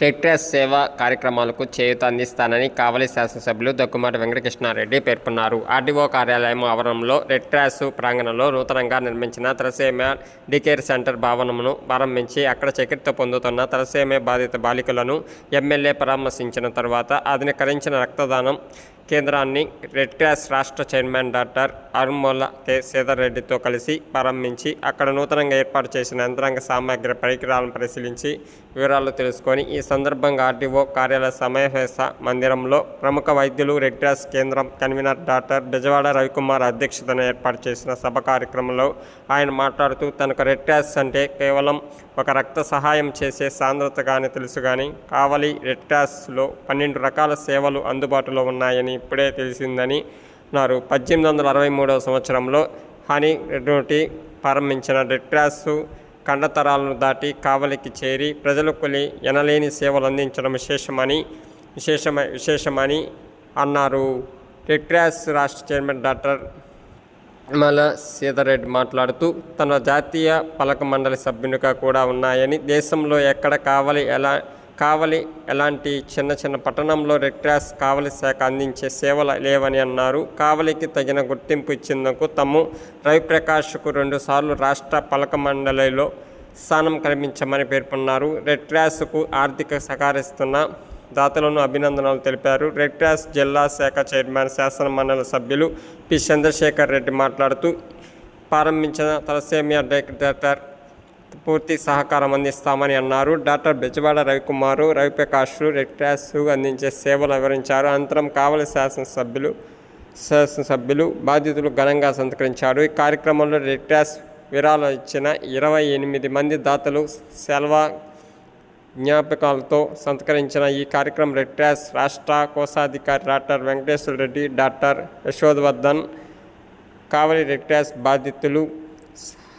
టెక్టాస్ సేవ సేవా కార్యక్రమాలకు చేయూత అందిస్తానని కావలి శాసనసభ్యులు దగ్గుమాటి వెంకటకృష్ణారెడ్డి పేర్కొన్నారు. ఆర్డీఓ కార్యాలయం ఆవరణంలో రెట్రాస్ ప్రాంగణంలో నూతనంగా నిర్మించిన తలసేమ డికేర్ సెంటర్ భవనమును ప్రారంభించి అక్కడ చికిత్స పొందుతున్న తలసేమ బాధిత బాలికలను ఎమ్మెల్యే పరామర్శించిన తర్వాత ఆధునీకరించిన రక్తదానం కేంద్రాన్ని రెడ్ క్రాస్ రాష్ట్ర చైర్మన్ డాక్టర్ అరుణ్మోల కె. సీతారెడ్డితో రెడ్డితో కలిసి ప్రారంభించి అక్కడ నూతనంగా ఏర్పాటు చేసిన యంత్రాంగ సామాగ్రి పరికరాలను పరిశీలించి వివరాలు తెలుసుకొని ఈ సందర్భంగా ఆర్డీఓ కార్యాలయ సమావేశ మందిరంలో ప్రముఖ వైద్యులు రెడ్ క్రాస్ కేంద్రం కన్వీనర్ డాక్టర్ బెజవాడ రవికుమార్ అధ్యక్షతన ఏర్పాటు చేసిన సభ కార్యక్రమంలో ఆయన మాట్లాడుతూ తనకు రెడ్ క్రాస్ అంటే కేవలం ఒక రక్త సహాయం చేసే సాంద్రత కానీ తెలుసు కానీ కావలి రెడ్ క్రాస్లో పన్నెండు రకాల సేవలు అందుబాటులో ఉన్నాయని ఇప్పుడే తెలిసిందని అన్నారు. పద్దెనిమిది వందల అరవై మూడవ సంవత్సరంలో హనీ రెడ్డి ప్రారంభించిన రెడ్ క్రాస్ కండతరాలను దాటి కావలికి చేరి ప్రజలకు ఎనలేని సేవలు అందించడం విశేషమని విశేషమ విశేషమని అన్నారు. రెడ్ క్రాస్ రాష్ట్ర చైర్మన్ డాక్టర్ మల సీతారెడ్డి మాట్లాడుతూ తన జాతీయ పలక మండలి సభ్యునిగా కూడా ఉన్నాయని దేశంలో ఎక్కడ కావాలి ఎలా కావలి ఎలాంటి చిన్న చిన్న పట్టణంలో రెడ్ క్రాస్ కావలి శాఖ అందించే సేవలు లేవని అన్నారు. కావలికి తగిన గుర్తింపు ఇచ్చేందుకు తమ్ము రవిప్రకాష్కు రెండుసార్లు రాష్ట్ర పలక మండలిలో స్థానం కల్పించమని పేర్కొన్నారు. రెడ్ క్రాస్కు ఆర్థిక సహకరిస్తున్న దాతలను అభినందనలు తెలిపారు. రెడ్ క్రాస్ జిల్లా శాఖ చైర్మన్ శాసన మండలి సభ్యులు పి. చంద్రశేఖర్ రెడ్డి మాట్లాడుతూ ప్రారంభించిన తలసేమియా డైరెక్టర్ పూర్తి సహకారం అందిస్తామని అన్నారు. డాక్టర్ బెజవాడ రవికుమారు రవిప్రకాష్లు రెడ్ క్రాస్ అందించే సేవలు వివరించారు. అనంతరం కావలి శాసనసభ్యులు శాసనసభ్యులు బాధితులు ఘనంగా సంతకరించారు ఈ కార్యక్రమంలో రెడ్ క్రాస్ విరాళం ఇచ్చిన ఇరవై ఎనిమిది మంది దాతలు సెల్వా జ్ఞాపకాలతో సంతకరించిన ఈ కార్యక్రమం రెడ్ క్రాస్ రాష్ట్ర కోశాధికారి doctor Venkateswara Reddy doctor Yashodhavardhan Kavali red cross బాధితులు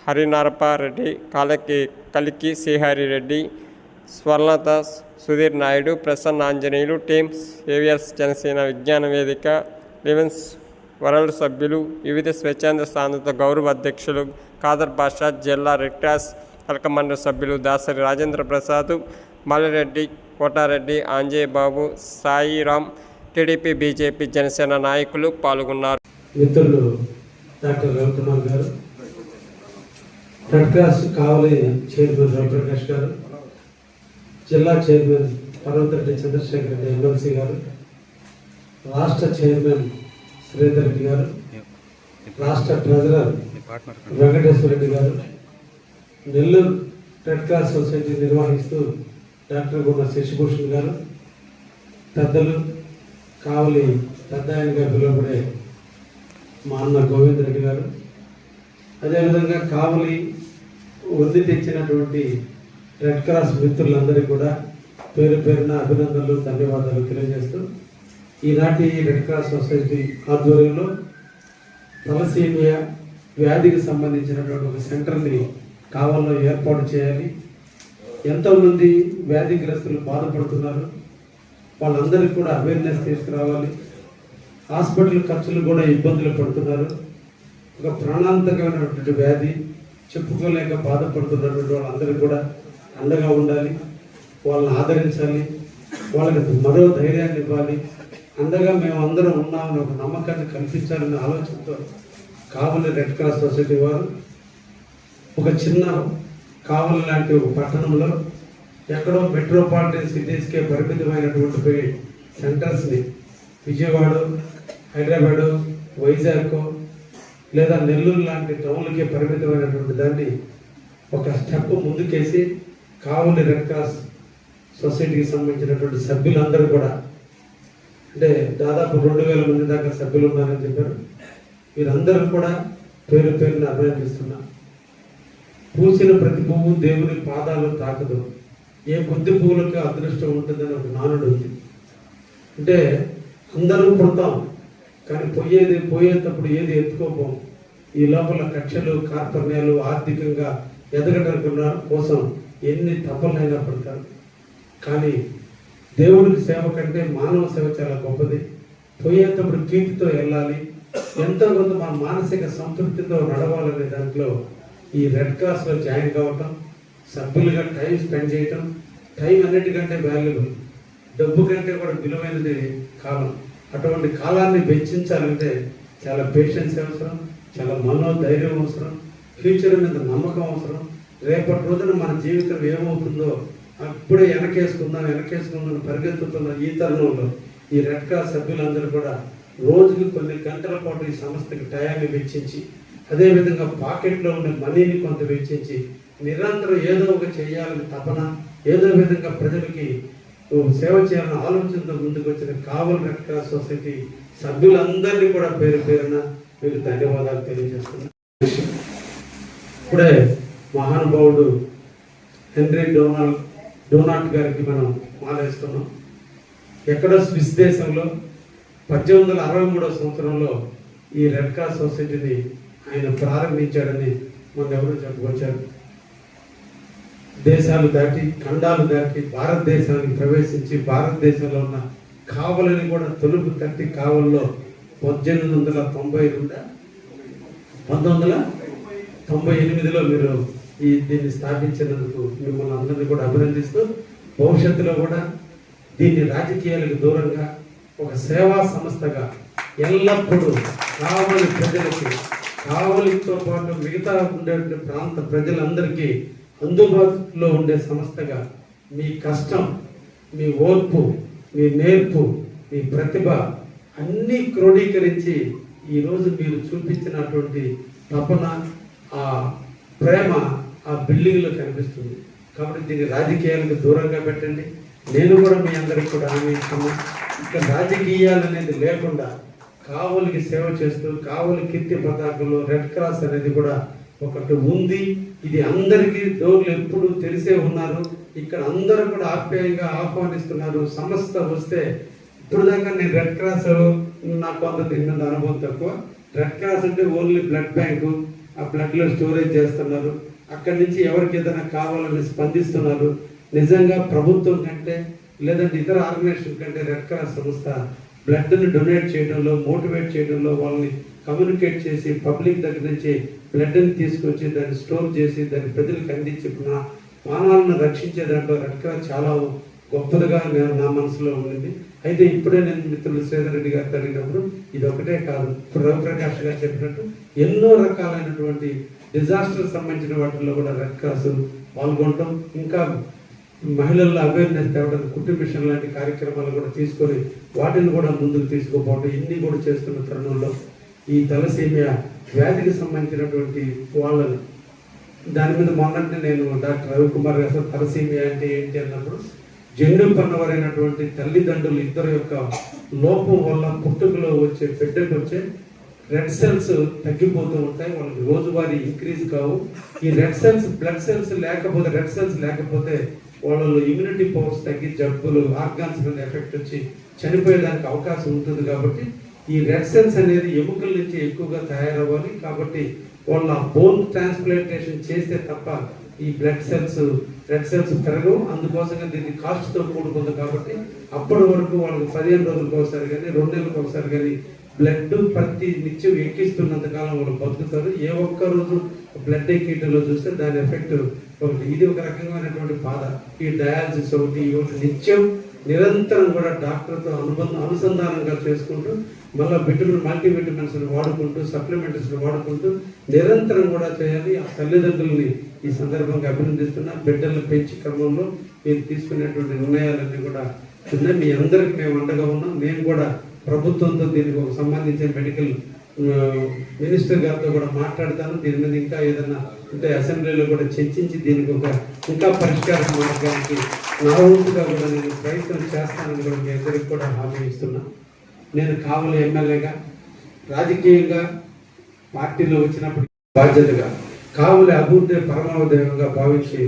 హరినారపారెడ్డి కాలకి కలికి శ్రీహరి రెడ్డి స్వర్ణత Sudhir Naidu Prasanna Anjaneyulu team saviours Janasena Vignana Vedika లివెన్స్ world సభ్యులు వివిధ స్వచ్ఛంద సాంద్రత గౌరవ అధ్యక్షులు ఖాదర్ బాషా జిల్లా రెడ్ క్రాస్ కలకమండలి సభ్యులు దాసరి రాజేంద్ర ప్రసాద్ మల్లిరెడ్డి కోటారెడ్డి ఆంజనేయ బాబు సాయిరామ్ టీడీపీ బీజేపీ జనసేన నాయకులు పాల్గొన్నారు. మిత్రులు డాక్టర్ రవికుమార్ గారు red cross Kavali chairman Raviprakash గారు జిల్లా చైర్మన్ పర్వతరెడ్డి చంద్రశేఖర్ రెడ్డి ఎమ్మెల్సీ గారు రాష్ట్ర చైర్మన్ శ్రీధర్ రెడ్డి గారు రాష్ట్ర ట్రెజరర్ వెంకటేశ్వర రెడ్డి గారు నెల్లూరు రెడ్ క్రాస్ సొసైటీ నిర్వహిస్తూ డాక్టర్ గున్న శశిభూషణ్ గారు పెద్దలు కావలి పెద్ద ఆయనగా పిలువబడే మా అన్న గోవింద్ రెడ్డి గారు. అదేవిధంగా కావలి వృద్ధి తెచ్చినటువంటి రెడ్ క్రాస్ మిత్రులందరికీ కూడా పేరు పేరున అభినందనలు ధన్యవాదాలు తెలియజేస్తూ ఈనాటి రెడ్ క్రాస్ సొసైటీ ఆధ్వర్యంలో తలసీమియా వ్యాధికి సంబంధించినటువంటి ఒక సెంటర్ని కావాలో ఏర్పాటు చేయాలి. ఎంతోమంది వ్యాధిగ్రస్తులు బాధపడుతున్నారు. వాళ్ళందరికీ కూడా అవేర్నెస్ తీసుకురావాలి. హాస్పిటల్ ఖర్చులు కూడా ఇబ్బందులు పడుతున్నారు. ఒక ప్రాణాంతకమైనటువంటి వ్యాధి చెప్పుకోలేక బాధపడుతున్నటువంటి వాళ్ళందరూ కూడా అండగా ఉండాలి వాళ్ళని ఆదరించాలి వాళ్ళకి మరో ధైర్యాన్ని ఇవ్వాలి. అండగా మేము అందరం ఉన్నామని ఒక నమ్మకాన్ని కల్పించాలనే ఆలోచనతో కావలి రెడ్ క్రాస్ సొసైటీ వారు ఒక చిన్న కావలి లాంటి ఒక పట్టణంలో ఎక్కడో మెట్రోపాలిటన్ సిటీస్కే పరిమితమైనటువంటి సెంటర్స్ని విజయవాడ హైదరాబాదు వైజాగ్ లేదా నెల్లూరు లాంటి టౌన్లకే పరిమితమైనటువంటి దాన్ని ఒక స్టెప్ ముందుకేసి కావలి రెడ్ క్రాస్ సొసైటీకి సంబంధించినటువంటి సభ్యులందరూ కూడా అంటే దాదాపు రెండు వేల మంది దాకా సభ్యులు ఉన్నారని చెప్పారు. వీరందరూ కూడా పేరు పేరుని అభినందిస్తున్నా పూసిన ప్రతి పువ్వు దేవుని పాదాలు తాకదు. ఏ కొద్ది పువ్వులకు అదృష్టం ఉంటుందని ఒక నానుడు ఉంది. అంటే అందరూ పుడతాం. కానీ పోయేది పోయేటప్పుడు ఏది ఎత్తుకోపోం ఈ లోపల కక్షలు కార్పణ్యాలు ఆర్థికంగా ఎదగడం కోసం ఎన్ని తప్పలైనా పడతారు కానీ దేవుడికి సేవ కంటే మానవ సేవ చాలా గొప్పది. పోయేటప్పుడు కీర్తితో వెళ్ళాలి. ఎంతో కొంత మన మానసిక సంతృప్తితో నడవాలనే దాంట్లో ఈ రెడ్ క్రాస్లో జాయిన్ కావటం సభ్యులుగా టైం స్పెండ్ చేయటం టైం అన్నిటికంటే వాల్యుబుల్. డబ్బు కంటే కూడా విలువైనది కాలం. అటువంటి కాలాన్ని వెచ్చించాలంటే చాలా పేషెన్స్ అవసరం చాలా మనోధైర్యం అవసరం ఫ్యూచర్ మీద నమ్మకం అవసరం. రేపటి రోజున మన జీవితం ఏమవుతుందో అప్పుడే వెనకేసుకుందాం వెనకేసుకుందాం పరిగెత్తుతున్న ఈ తరుణంలో ఈ రెడ్ క్రాస్ సభ్యులందరూ కూడా రోజుకి కొన్ని గంటల పాటు ఈ సంస్థకి టయాన్ని వెచ్చించి అదేవిధంగా పాకెట్లో ఉండే మనీని కొంత వెచ్చించి నిరంతరం ఏదో ఒక చేయాలని తపన ఏదో విధంగా ప్రజలకి సేవ చేయాలని ఆలోచనతో ముందుకు వచ్చిన కావల్ రెడ్ క్రాస్ సొసైటీ సభ్యులందరినీ కూడా పేరు పేరున మీకు ధన్యవాదాలు తెలియజేస్తున్నాను. ఇప్పుడే మహానుభావుడు హెన్రీ డోనాల్డ్ డోనాల్డ్ గారికి మనం మాలేస్తున్నాం ఎక్కడో స్విస్ దేశంలో పద్దెనిమిది వందల అరవై మూడో సంవత్సరంలో ఈ రెడ్ క్రాస్ సొసైటీని ఆయన ప్రారంభించాడని మొన్న ఎవరు చెప్పుకొచ్చారు దేశాలు దాటి ఖండాలు దాటి భారతదేశానికి ప్రవేశించి భారతదేశంలో ఉన్న కావలని కూడా తొలుపు తట్టి కావల్లో పద్దెనిమిది వందల తొంభై రెండా పంతొమ్మిది వందల తొంభై ఎనిమిదిలో మీరు ఈ దీన్ని స్థాపించినందుకు మిమ్మల్ని అందరినీ కూడా అభినందిస్తూ భవిష్యత్తులో కూడా దీన్ని రాజకీయాలకు దూరంగా ఒక సేవా సంస్థగా ఎల్లప్పుడూ కావలి ప్రజలకి కావలితో పాటు మిగతా ఉండే ప్రాంత ప్రజలందరికీ అందుబాటులో ఉండే సంస్థగా మీ కష్టం మీ ఓర్పు మీ నేర్పు మీ ప్రతిభ అన్నీ క్రోడీకరించి ఈరోజు మీరు చూపించినటువంటి తపన ఆ ప్రేమ ఆ బిల్డింగ్లో కనిపిస్తుంది. కాబట్టి దీన్ని రాజకీయాలకు దూరంగా పెట్టండి. నేను కూడా మీ అందరికి కూడా హామీ ఇస్తాను ఇక్కడ రాజకీయాలు అనేది లేకుండా కావలికి సేవ చేస్తూ కావలి కీర్తి పతాకంలో రెడ్ క్రాస్ అనేది కూడా ఒకటి ఉంది. ఇది అందరికీ డోర్లు ఎప్పుడు తెలిసే ఉన్నారు. ఇక్కడ అందరూ కూడా ఆప్యాయంగా ఆహ్వానిస్తున్నారు. సమస్త వస్తే ఇప్పుడు దాకా నేను రెడ్ క్రాస్ నాకు కొంత దీని అనుభవం తక్కువ. రెడ్ క్రాస్ అంటే ఓన్లీ బ్లడ్ బ్యాంకు. ఆ బ్లడ్లో స్టోరేజ్ చేస్తున్నారు. అక్కడి నుంచి ఎవరికి ఏదైనా కావాలని స్పందిస్తున్నారు. నిజంగా ప్రభుత్వం కంటే లేదంటే ఇతర ఆర్గనైజేషన్ కంటే రెడ్ క్రాస్ సంస్థ బ్లడ్ని డొనేట్ చేయడంలో మోటివేట్ చేయడంలో వాళ్ళని కమ్యూనికేట్ చేసి పబ్లిక్ దగ్గర నుంచి బ్లడ్ని తీసుకొచ్చి దాన్ని స్టోర్ చేసి దాన్ని ప్రజలకు అందించిన నా మానవాలను రక్షించే దాంట్లో రెడ్ చాలా గొప్పదిగా నేను నా మనసులో ఉండింది అయితే ఇప్పుడే నేను మిత్రులు శ్రీధర్ రెడ్డి గారు అడిగినప్పుడు ఇది ఒకటే కాదు. ఇప్పుడు రవిప్రకాష్ గారు చెప్పినట్టు ఎన్నో రకాలైనటువంటి డిజాస్టర్ సంబంధించిన వాటిల్లో కూడా రెడ్ క్రాస్ పాల్గొనడం ఇంకా మహిళల్లో అవేర్నెస్ తేవడం కుటుంబ మిషన్ లాంటి కార్యక్రమాలు కూడా తీసుకొని వాటిని కూడా ముందుకు తీసుకుపోవడం ఇన్ని కూడా చేస్తున్న తరుణంలో ఈ తలసీమియా వ్యాధికి సంబంధించినటువంటి వాళ్ళని దాని మీద మొన్నటి నేను డాక్టర్ రవికుమార్ గారు తలసీమియా అంటే ఏంటి అన్నప్పుడు జెండు పన్నవరైనటువంటి తల్లిదండ్రులు ఇద్దరు యొక్క లోపం వల్ల పుట్టుకలో వచ్చే బిడ్డకు వచ్చే రెడ్ సెల్స్ తగ్గిపోతూ ఉంటాయి. వాళ్ళకి రోజువారీ ఇంక్రీజ్ కావు. ఈ రెడ్ సెల్స్ బ్లడ్ సెల్స్ లేకపోతే రెడ్ సెల్స్ లేకపోతే వాళ్ళలో ఇమ్యూనిటీ పవర్స్ తగ్గి జబ్బులు ఆర్గాన్స్ మీద ఎఫెక్ట్ వచ్చి చనిపోయేదానికి అవకాశం ఉంటుంది కాబట్టి ఈ రెడ్ సెల్స్ అనేది ఎముకల నుంచి ఎక్కువగా తయారవ్వాలి. కాబట్టి వాళ్ళ బోన్ ట్రాన్స్ప్లాంటేషన్ చేస్తే తప్ప ఈ బ్లడ్ సెల్స్ రెడ్ సెల్స్ పెరగవు. అందుకోసంగా దీన్ని కాస్ట్తో కూడుకుంది కాబట్టి అప్పటి వరకు వాళ్ళకి పదిహేను రోజులకు ఒకసారి కానీ రెండు నెలలకు ఒకసారి కానీ బ్లడ్ ప్రతి నిత్యం ఎక్కిస్తున్నంత కాలం వాళ్ళు బతుకుతారు. ఏ ఒక్క రోజు బ్లడ్ ఎక్కిటలో చూస్తే దాని ఎఫెక్ట్ ఒకటి. ఇది ఒక రకమైనటువంటి బాధ. ఈ డయాలసిస్ ఒకటి ఒకటి నిత్యం నిరంతరం కూడా డాక్టర్తో అనుబంధం అనుసంధానంగా చేసుకుంటూ మళ్ళీ విటమిన్ మల్టీ విటమిన్స్ వాడుకుంటూ సప్లిమెంట్స్ వాడుకుంటూ నిరంతరం కూడా చేయాలి. ఆ తల్లిదండ్రుల్ని ఈ సందర్భంగా అభినందిస్తున్నా. బిడ్డలను పెంచి క్రమంలో మీరు తీసుకునేటువంటి నిర్ణయాలన్నీ కూడా చిన్న మీ అందరికి మేము అండగా ఉన్నాం. మేము కూడా ప్రభుత్వంతో దీనికి ఒక సంబంధించిన మెడికల్ మినిస్టర్ గారితో కూడా మాట్లాడతాను. దీని మీద ఇంకా ఏదైనా ఉంటే అసెంబ్లీలో కూడా చర్చించి దీనికి ఒక ఇంకా పరిష్కార మార్గానికి నా వంతుగా కూడా నేను ప్రయత్నం చేస్తానని కూడా మీ అందరికి కూడా హామీ ఇస్తున్నాను నేను కావలి ఎమ్మెల్యేగా రాజకీయంగా పార్టీలో వచ్చినప్పుడు బాధ్యతగా కావలి అభివృద్ధి పరమావదేవంగా భావించి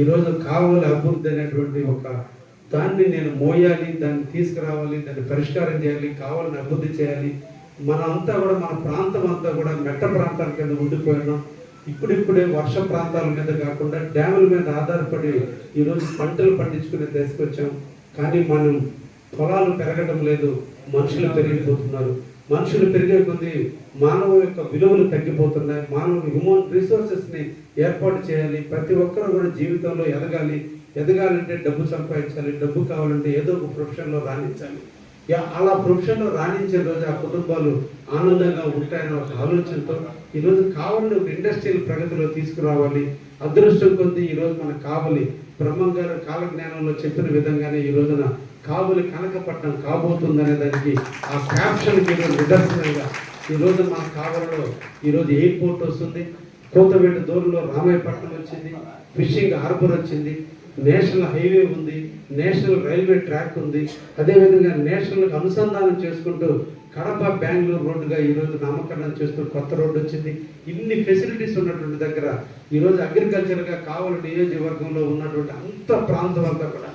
ఈరోజు కావలి అభివృద్ధి అనేటువంటి ఒక దాన్ని నేను మోయాలి దాన్ని తీసుకురావాలి దాన్ని పరిష్కారం చేయాలి కావాలని అభివృద్ధి చేయాలి. మనంతా కూడా మన ప్రాంతం అంతా కూడా మెట్ట ప్రాంతాల కింద ఉండిపోయినాం. ఇప్పుడిప్పుడే వర్ష ప్రాంతాల మీద కాకుండా డ్యాముల మీద ఆధారపడి ఈరోజు పంటలు పండించుకునే దశకు వచ్చాం. కానీ మనం పొలాలు పెరగడం లేదు. మనుషులు పెరిగిపోతున్నారు. మనుషులు పెరిగే కొద్దీ మానవ యొక్క విలువలు తగ్గిపోతున్నాయి. మానవ హ్యూమన్ రిసోర్సెస్ని ఏర్పాటు చేయాలి. ప్రతి ఒక్కరూ కూడా జీవితంలో ఎదగాలి. ఎదగాలంటే డబ్బు సంపాదించాలి. డబ్బు కావాలంటే ఏదో ఒక ప్రొఫెషన్లో రాణించాలి. అలా ప్రొఫెషన్లో రాణించే రోజు ఆ కుటుంబాలు ఆనందంగా ఉంటాయన్న ఒక ఆలోచనతో ఈరోజు కావాలని ఒక ఇండస్ట్రియల్ ప్రగతిలో తీసుకురావాలి. అదృష్టం కొద్దీ ఈరోజు మనకు కావాలి. బ్రహ్మం గారు కాలజ్ఞానంలో చెప్పిన విధంగానే ఈ రోజున కావలి కనకపట్నం కాబోతుందనే దానికి ఆ క్యాప్షన్ ఈరోజు నిదర్శనంగా ఈరోజు మన కావలలో ఈరోజు ఎయిర్పోర్ట్ వస్తుంది? కోతవేట దూరంలో రామాయపట్నం వచ్చింది ఫిషింగ్ హార్బర్ వచ్చింది నేషనల్ హైవే ఉంది నేషనల్ రైల్వే ట్రాక్ ఉంది. అదేవిధంగా నేషనల్ అనుసంధానం చేసుకుంటూ కడప బెంగళూరు రోడ్డుగా ఈరోజు నామకరణం చేస్తూ కొత్త రోడ్డు వచ్చింది. ఇన్ని ఫెసిలిటీస్ ఉన్నటువంటి దగ్గర ఈరోజు అగ్రికల్చర్గా కావలి నియోజకవర్గంలో ఉన్నటువంటి అంత ప్రాంతం అంతా కూడా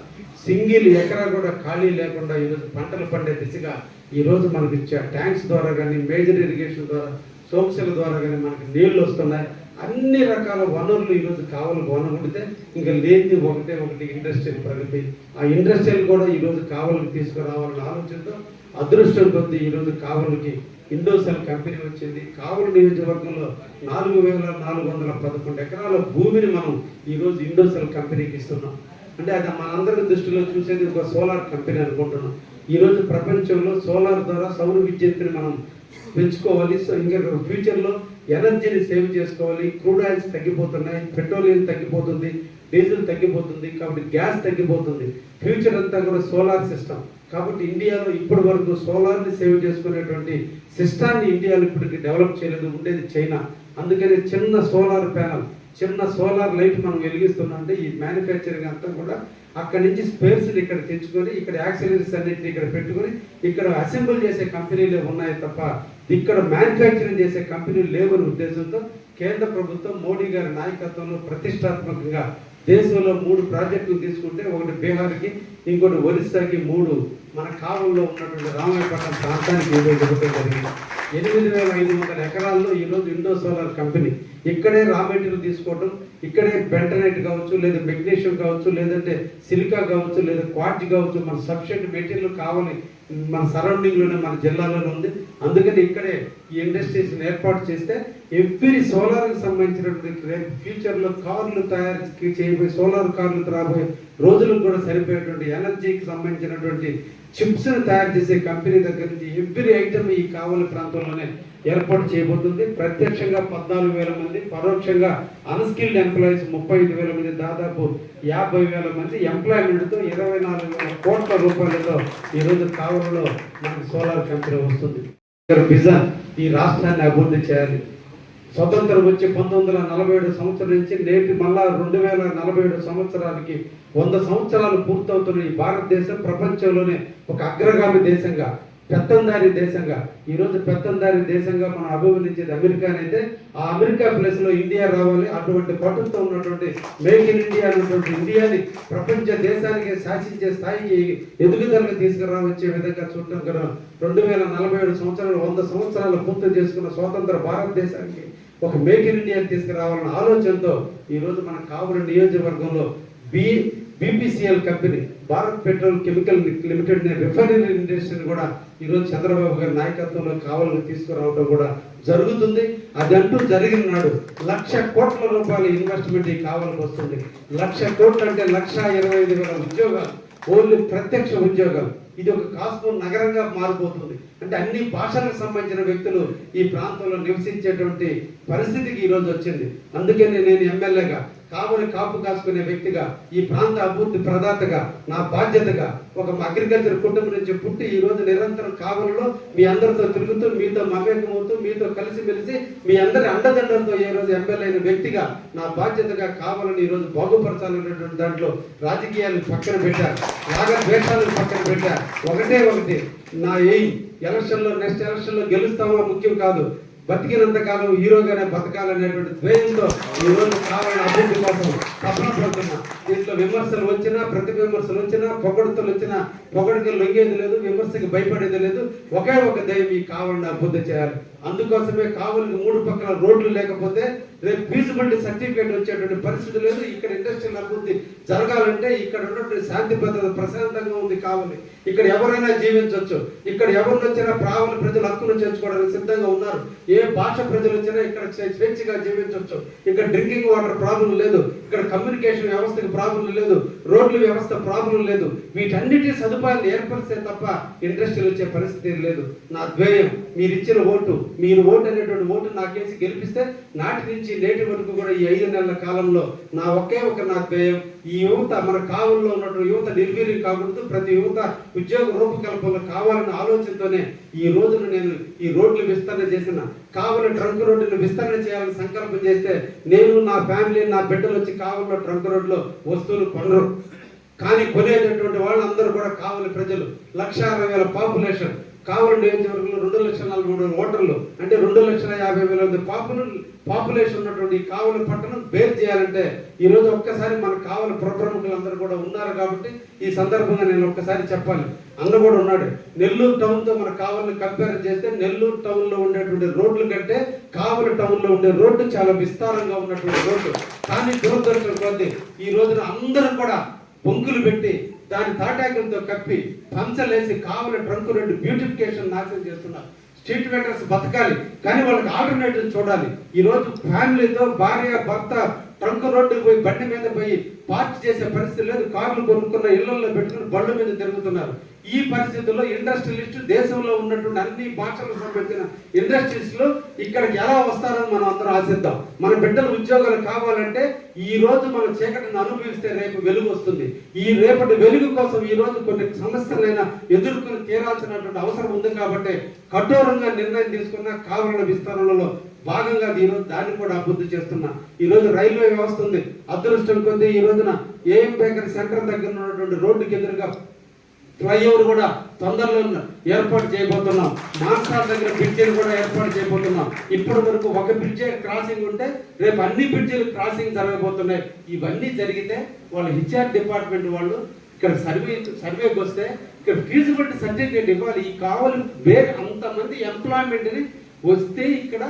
సింగిల్ ఎకరా కూడా ఖాళీ లేకుండా ఈరోజు పంటలు పండే దిశగా ఈరోజు మనకి ఇచ్చే ట్యాంక్స్ ద్వారా కానీ మేజర్ ఇరిగేషన్ ద్వారా సోక్సెల ద్వారా కానీ మనకి నీళ్ళు వస్తున్నాయి. అన్ని రకాల వనరులు ఈరోజు కావాలి కొనగొడితే ఇంకా లేనిది ఒకటే ఒకటి ఇండస్ట్రియల్ ప్రగతి. ఆ ఇండస్ట్రియల్ కూడా ఈరోజు కావలికి తీసుకురావాలని ఆలోచనతో అదృష్టం కొద్ది ఈరోజు కావలికి ఇండోసెల్ కంపెనీ వచ్చింది. కావలి నియోజకవర్గంలో నాలుగు వేల నాలుగు వందల పదకొండు ఎకరాల భూమిని మనం ఈరోజు ఇండోసెల్ కంపెనీకి ఇస్తున్నాం. అంటే అది మనందరి దృష్టిలో చూసేది ఒక సోలార్ కంపెనీ అనుకుంటున్నాం. ఈరోజు ప్రపంచంలో సోలార్ ద్వారా సౌర విద్యుత్ని మనం పెంచుకోవాలి. సో ఇంకా ఫ్యూచర్లో ఎనర్జీని సేవ్ చేసుకోవాలి. క్రూడ్ ఆయిల్స్ తగ్గిపోతున్నాయి పెట్రోలియం తగ్గిపోతుంది డీజిల్ తగ్గిపోతుంది కాబట్టి గ్యాస్ తగ్గిపోతుంది. ఫ్యూచర్ అంతా కూడా సోలార్ సిస్టమ్. కాబట్టి ఇండియాలో ఇప్పటి వరకు సోలార్ని సేవ్ చేసుకునేటువంటి సిస్టాన్ని ఇండియాలో ఇప్పటికి డెవలప్ చేయలేదు. ఉండేది చైనా. అందుకనే చిన్న సోలార్ ప్యానల్ చిన్న సోలార్ లైట్ మనం వెలిగిస్తున్నాం అంటే ఈ మ్యానుఫ్యాక్చరింగ్ అంతా కూడా అక్కడి నుంచి స్పేర్స్ ఇక్కడ తెచ్చుకొని ఇక్కడ యాక్సిలరీస్ అన్నింటినీ ఇక్కడ పెట్టుకొని ఇక్కడ అసెంబుల్ చేసే కంపెనీలే ఉన్నాయి తప్ప ఇక్కడ మ్యానుఫ్యాక్చరింగ్ చేసే కంపెనీలు లేవని ఉద్దేశంతో కేంద్ర ప్రభుత్వం మోడీ గారి నాయకత్వంలో ప్రతిష్టాత్మకంగా దేశంలో మూడు ప్రాజెక్టులు తీసుకుంటే ఒకటి బీహార్కి ఇంకోటి ఒరిస్సాకి మూడు. మన కావంలో ఉన్నటువంటి రామాయపట్నం ప్రాంతానికి ఏదో జరిగింది. ఎనిమిది వేల ఐదు వందల ఎకరాల్లో ఈరోజు ఇండో సోలార్ కంపెనీ. ఇక్కడే రా మెటీరియల్ తీసుకోవడం ఇక్కడే బెంటనైట్ కావచ్చు లేదా మెగ్నీషియం కావచ్చు లేదంటే సిలికా కావచ్చు లేదా క్వార్జ్ కావచ్చు మన సఫిషియంట్ మెటీరియల్ కావాలి మన సరౌండింగ్లోనే మన జిల్లాలోనే ఉంది. అందుకని ఇక్కడే ఈ ఇండస్ట్రీస్ ఏర్పాటు చేస్తే ఎవ్రీ సోలార్కి సంబంధించినటువంటి రేపు కార్లు తయారు చేయబోయే సోలార్ కార్లు రాబోయే రోజులకు కూడా సరిపోయేటువంటి ఎనర్జీకి సంబంధించినటువంటి చిప్స్ తయారు చేసే కంపెనీ దగ్గర నుంచి ఎవ్రీ ఐటమ్ ఈ కావలి ప్రాంతంలోనే ఏర్పాటు చేయబోతుంది ప్రత్యక్షంగా పద్నాలుగు వేల మంది పరోక్షంగా అన్స్కిల్డ్ ఎంప్లాయీస్ ముప్పై ఐదు వేల మంది దాదాపు యాభై వేల మంది ఎంప్లాయ్మెంట్తో ఇరవై నాలుగు వేల కోట్ల రూపాయలతో ఈరోజు కావలిలో మనకు సోలార్ కంపెనీ వస్తుంది. బిజన్ ఈ రాష్ట్రాన్ని అభివృద్ధి చేయాలి. స్వతంత్రం వచ్చి పంతొమ్మిది వందల నలభై ఏడు సంవత్సరం నుంచి నేటి మళ్ళా రెండు వేల నలభై ఏడు సంవత్సరాలకి వంద సంవత్సరాలు పూర్తవుతున్న ఈ భారతదేశం ప్రపంచంలోనే ఒక అగ్రగామి దేశంగా పెత్తందారి దేశంగా ఈరోజు పెత్తందారి దేశంగా మనం అభివర్ణించేది అమెరికానైతే ఆ అమెరికా ప్లేస్లో ఇండియా రావాలి అటువంటి పట్టుతో ఉన్నటువంటి మేక్ ఇన్ ఇండియా అన్నటువంటి ఇండియాని ప్రపంచ దేశానికి శాసించే స్థాయికి ఎదుగుదలకు తీసుకురావచ్చే విధంగా చూడటం కదా రెండు వేల నలభై ఏడు సంవత్సరాలు వంద సంవత్సరాలు పూర్తి చేసుకున్న స్వతంత్ర భారతదేశానికి ఒక మేక్ ఇన్ ఇండియా తీసుకురావాలన్న ఆలోచనతో ఈరోజు మన కావలి నియోజకవర్గంలో B BPCL company Bharat petrol chemical limited refinery ఇండస్ట్రీని కూడా ఈరోజు చంద్రబాబు గారి నాయకత్వంలో కావాలని తీసుకురావడం కూడా జరుగుతుంది. అదంటూ జరిగిన నాడు లక్ష కోట్ల రూపాయల ఇన్వెస్ట్మెంట్ కావాలని వస్తుంది. లక్ష కోట్లు అంటే లక్ష ఇరవై ఐదు వేల ఉద్యోగాలు. ఓన్లీ ప్రత్యక్ష ఉద్యోగాలు. ఇది ఒక కాస్మో నగరంగా మారిపోతుంది. అంటే అన్ని భాషలకు సంబంధించిన వ్యక్తులు ఈ ప్రాంతంలో నివసించేటువంటి పరిస్థితికి ఈరోజు వచ్చింది. అందుకని నేను ఎమ్మెల్యేగా కావలి కాపు కాసుకునే వ్యక్తిగా ఈ ప్రాంత అభివృద్ధి ప్రదాతగా నా బాధ్యతగా ఒక అగ్రికల్చర్ కుటుంబం నుంచి పుట్టి ఈ రోజు నిరంతరం కావలిలో మీ అందరితో తిరుగుతూ మీతో మమేకమవుతూ మీతో కలిసిమెలిసి మీ అందరి అండదండలతో ఈ రోజు ఎమ్మెల్యే అయిన వ్యక్తిగా నా బాధ్యతగా కావాలని ఈ రోజు బాగుపరచాలనేటువంటి దాంట్లో రాజకీయాలను పక్కన పెట్టారు. రాగ ద్వేషాలను పక్కన పెట్టా ఒకటే ఒకటి. నా ఎయిమ్. ఎలక్షన్లో నెక్స్ట్ ఎలక్షన్లో గెలుస్తామో ముఖ్యం కాదు. బతికినంత కాలం హీరోగానే బతకాలనేటువంటి ద్వేషంతో ఈ రోజు కావాలని అభివృద్ధి కోసం తపన పడుతున్నా. దీంట్లో విమర్శలు వచ్చినా ప్రతి విమర్శలు వచ్చినా పొగడుతలు వచ్చినా పొగడికి లొంగేది లేదు విమర్శకి భయపడేది లేదు. ఒకే ఒక దైవం ఈ కావాలని అభివృద్ధి చేయాలి. అందుకోసమే కావులకి మూడు పక్కల రోడ్లు లేకపోతే రేపు ఫీజిబిలిటీ సర్టిఫికేట్ వచ్చేటువంటి పరిస్థితి లేదు. ఇక్కడ ఇండస్ట్రియల్ అభివృద్ధి జరగాలంటే ఇక్కడ ఉన్నటువంటి శాంతి భద్రత ప్రశాంతంగా ఉంది కావాలి. ఇక్కడ ఎవరైనా జీవించవచ్చు ఇక్కడ ఎవరు వచ్చినా ప్రావణ ప్రజలు హక్కును చేర్చుకోవడానికి సిద్ధంగా ఉన్నారు. ఏ భాష ప్రజలు వచ్చినా ఇక్కడ స్వేచ్ఛగా జీవించవచ్చు ఇక్కడ డ్రింకింగ్ వాటర్ ప్రాబ్లం లేదు. ఇక్కడ కమ్యూనికేషన్ వ్యవస్థకి ప్రాబ్లం లేదు. రోడ్ల వ్యవస్థ ప్రాబ్లం లేదు. వీటన్నిటి సదుపాయాలు ఏర్పరిస్తే తప్ప ఇండస్ట్రీలు వచ్చే పరిస్థితి లేదు. నా ద్వేయం మీరు ఇచ్చిన ఓటు మీరు ఓటు అనేటువంటి ఓటు నాకేసి గెలిపిస్తే నాటి నుంచి నేటి వరకు కూడా ఈ ఐదు నెలల కాలంలో నా ఒకే ఒక నా ధ్యేయం ఈ యువత మన కావుల్లో ఉన్నటువంటి యువత నిర్వీర్యం కాకూడదు ప్రతి యువత ఉద్యోగ రూపకల్పన కావాలన్న ఆలోచనతోనే ఈ రోజున నేను ఈ రోడ్లు విస్తరణ చేసిన కావలి ట్రంక్ రోడ్డును విస్తరణ చేయాలని సంకల్పం చేస్తే నేను నా ఫ్యామిలీ నా బిడ్డలు వచ్చి కావలిలో ట్రంక్ రోడ్లో వస్తువులు కొనరు. కానీ కొనేటటువంటి వాళ్ళందరూ కూడా కావలి ప్రజలు. లక్ష అరవై వేల పాపులేషన్. కావలి నియోజకవర్గంలో రెండు లక్షల నలభై మూడు ఓటర్లు అంటే రెండు లక్షల యాభై వేల మంది పాపులు పాపులేషన్ ఉన్నటువంటి ఈ కావలి పట్టణం బేర్ చేయాలంటే ఈరోజు ఒక్కసారి మన కావలి ప్రప్రముఖులందరూ కూడా ఉన్నారు కాబట్టి ఈ సందర్భంగా నేను ఒక్కసారి చెప్పాలి. అన్న కూడా ఉన్నాడు. నెల్లూరు టౌన్తో మన కావలిని కంపేర్ చేస్తే నెల్లూరు టౌన్లో ఉండేటువంటి రోడ్లు కంటే కావలి టౌన్లో ఉండే రోడ్డు చాలా విస్తారంగా ఉన్నటువంటి రోడ్డు. కానీ దురదృష్టం కొద్ది ఈ రోజున అందరూ కూడా బొంకులు పెట్టి దాని తాటాకులతో కప్పి పంచలేసి కావలి ట్రంక్ రెండు బ్యూటిఫికేషన్ నాశనం చేస్తున్నారు. స్ట్రీట్ వెండర్స్ బతకాలి కానీ వాళ్ళకి ఆల్టర్నేటివ్ చూడాలి. ఈ రోజు ఫ్యామిలీతో భార్య భర్త ట్రంక్ రోడ్డుకి పోయి బండి మీద పోయి పార్క్ చేసే పరిస్థితి లేదు. కార్లు కొనుక్కున్న ఇళ్ళలో పెట్టుకుని బళ్ళు మీద తిరుగుతున్నారు. ఈ పరిస్థితుల్లో ఇండస్ట్రియలిస్ట్ దేశంలో ఉన్నటువంటి అన్ని భాషలు సంబంధించిన ఇండస్ట్రీస్లో ఇక్కడికి ఎలా వస్తారని మనం అందరం ఆశిద్దాం. మన బిడ్డలు ఉద్యోగాలు కావాలంటే ఈ రోజు మనం చీకటిని అనుభవిస్తే రేపు వెలుగు వస్తుంది. ఈ రేపటి వెలుగు కోసం ఈ రోజు కొన్ని సమస్యలైనా ఎదుర్కొని తీరాల్సినటువంటి అవసరం ఉంది కాబట్టి కఠోరంగా నిర్ణయం తీసుకున్న కావాలన్న విస్తరణలో భాగంగా ఈ రోజు దాన్ని కూడా అభివృద్ధి చేస్తున్నా. ఈ రోజు రైల్వే వ్యవస్థ ఉంది. అదృష్టం కొద్దీ ఈ రోజున ఏఎం బేకరీ సెంటర్ దగ్గర ఉన్నటువంటి రోడ్డుకి ఎదురుగా ఫ్లైఓవర్ కూడా తొందరలో ఏర్పాటు చేయబోతున్నాం. మాన్సార్ దగ్గర బ్రిడ్జీలు కూడా ఏర్పాటు చేయబోతున్నాం. ఇప్పటి వరకు ఒక బ్రిడ్జే క్రాసింగ్ ఉంటే రేపు అన్ని బ్రిడ్జీలు క్రాసింగ్ జరగబోతున్నాయి. ఇవన్నీ జరిగితే వాళ్ళ హెచ్ఆర్ డిపార్ట్మెంట్ వాళ్ళు ఇక్కడ సర్వే సర్వేకి వస్తే ఇక్కడ ఫీజిబిలిటీ సర్టిఫికేట్ ఇవ్వాలి. ఈ కావాలి వేరే అంతమంది ఎంప్లాయ్మెంట్ని వస్తే ఇక్కడ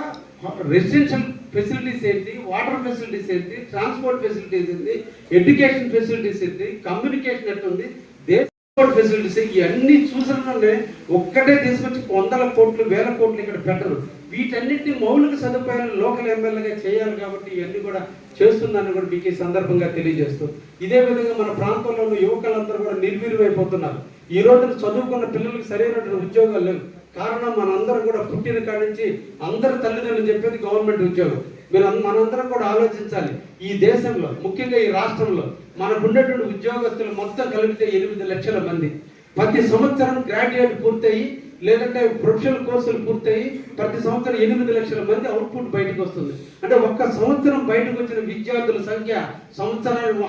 రెసిడెన్షియల్ ఫెసిలిటీస్ ఏంటి? వాటర్ ఫెసిలిటీస్ ఏంటి? ట్రాన్స్పోర్ట్ ఫెసిలిటీస్ ఏంటి? ఎడ్యుకేషన్ ఫెసిలిటీస్ ఏంటి? కమ్యూనికేషన్ ఎట్లుంది? దేశపోర్ట్ ఫెసిలిటీస్ ఇవన్నీ చూసిననే ఒక్కటే తీసుకొచ్చి వందల కోట్లు వేల కోట్లు ఇక్కడ పెట్టరు. వీటన్నిటిని మౌలిక సదుపాయాలు లోకల్ ఎమ్మెల్యేగా చేయాలి కాబట్టి ఇవన్నీ కూడా చేస్తుందని కూడా మీకు ఈ సందర్భంగా తెలియజేస్తూ. ఇదే విధంగా మన ప్రాంతంలో ఉన్న యువకులందరూ కూడా నిర్వీర్యమైపోతున్నారు. ఈ రోజున చదువుకున్న పిల్లలకు సరైనటువంటి ఉద్యోగాలు లేవు. కారణం మనందరం కూడా పుట్టిన కాడి నుంచి అందరు తల్లిదండ్రులు చెప్పేది గవర్నమెంట్ ఉద్యోగం. మీరు మనందరం కూడా ఆలోచించాలి. ఈ దేశంలో ముఖ్యంగా ఈ రాష్ట్రంలో మనకు ఉండేటువంటి ఉద్యోగస్తులు మొత్తం కలిపితే ఎనిమిది లక్షల మంది. ప్రతి సంవత్సరం గ్రాడ్యుయేట్ పూర్తయి లేదంటే ప్రొఫెషనల్ కోర్సులు పూర్తయి ప్రతి సంవత్సరం ఎనిమిది లక్షల మంది అవుట్పుట్ బయటకు వస్తుంది. అంటే ఒక్క సంవత్సరం బయటకు వచ్చిన విద్యార్థుల సంఖ్య సంవత్సరాలు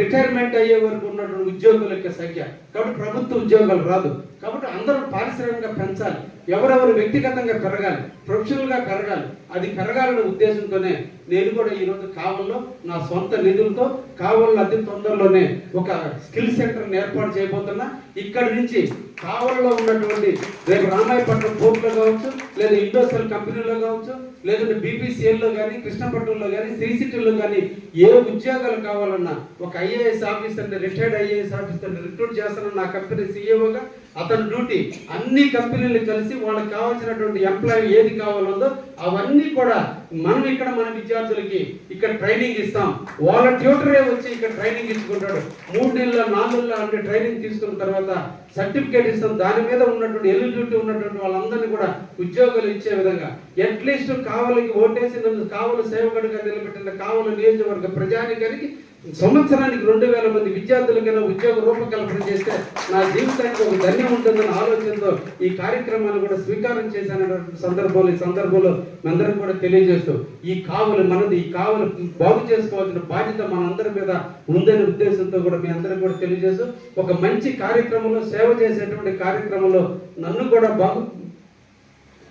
రిటైర్మెంట్ అయ్యే వరకు ఉన్నటువంటి ఉద్యోగుల యొక్క సంఖ్య. కాబట్టి ప్రభుత్వ ఉద్యోగాలు రాదు. కాబట్టి అందరూ పారిశ్రామికంగా పెంచాలి. ఎవరెవరు వ్యక్తిగతంగా పెరగాలి ప్రొఫెషనల్గా పెరగాలి అది పెరగాలనే ఉద్దేశంతోనే నేను కూడా ఈ రోజు కావల్లో నా సొంత నిధులతో కావల్లో అతి తొందరలోనే ఒక స్కిల్ సెంటర్ని ఏర్పాటు చేయబోతున్నా. ఇక్కడి నుంచి కావల్లో ఉన్నటువంటి రేపు రామాయపట్నం పోర్టులో కావచ్చు లేదా ఇండోసెల్ కంపెనీలో కావచ్చు లేదంటే బీపీసీఎల్లో కానీ కృష్ణపట్నంలో కానీ శ్రీ సిటీలో కానీ ఏ ఉద్యోగాలు కావాలన్నా ఒక ఐఏఎస్ ఆఫీసర్ని రిటైర్డ్ ఐఏఎస్ ఆఫీసర్ని రిక్రూట్ చేస్తానన్న నా కంపెనీ సీఈఓగా అతని డ్యూటీ అన్ని కంపెనీలు కలిసి వాళ్ళకి కావాల్సినటువంటి ఎంప్లాయీ ఏది కావాలందో అవన్నీ కూడా మనం ఇక్కడ మన విద్యార్థులకి ఇక్కడ ట్రైనింగ్ ఇస్తాం. వాళ్ళ ట్యూటరే వచ్చి ఇక్కడ ట్రైనింగ్ ఇచ్చుకుంటాడు. మూడు నెలల నాలుగు నెలల అంటే ట్రైనింగ్ తీసుకున్న తర్వాత సర్టిఫికేట్ ఇస్తాం. దాని మీద ఉన్నటువంటి ఎలిజిబిలిటీ ఉన్నటువంటి వాళ్ళందరినీ కూడా ఉద్యోగాలు ఇచ్చే విధంగా అట్లీస్ట్ కావలికి ఓటేసి నన్ను కావలి సేవకుడిగా నిలబెట్టిన కావలి నియోజకవర్గ ప్రజానికానికి సంవత్సరానికి రెండు వేల మంది విద్యార్థులకైనా ఉద్యోగ రూపకల్పన చేస్తే నా జీవితానికి ఒక ధన్యం ఉంటుందన్న ఆలోచనతో ఈ కార్యక్రమాన్ని కూడా స్వీకారం చేశానటువంటి సందర్భంలో ఈ సందర్భంలో అందరం కూడా తెలియజేస్తూ ఈ కావులు మనది ఈ కావులు బాగు చేసుకోవాల్సిన బాధ్యత మనందరి మీద ఉందనే ఉద్దేశంతో కూడా మీ అందరం కూడా తెలియజేస్తూ ఒక మంచి కార్యక్రమంలో సేవ చేసేటువంటి కార్యక్రమంలో నన్ను కూడా బాగు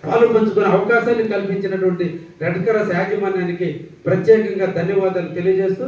పాలు పంచుకునే అవకాశాన్ని కల్పించినటువంటి రెడ్ క్రాస్ యాజమాన్యానికి ప్రత్యేకంగా ధన్యవాదాలు తెలియజేస్తూ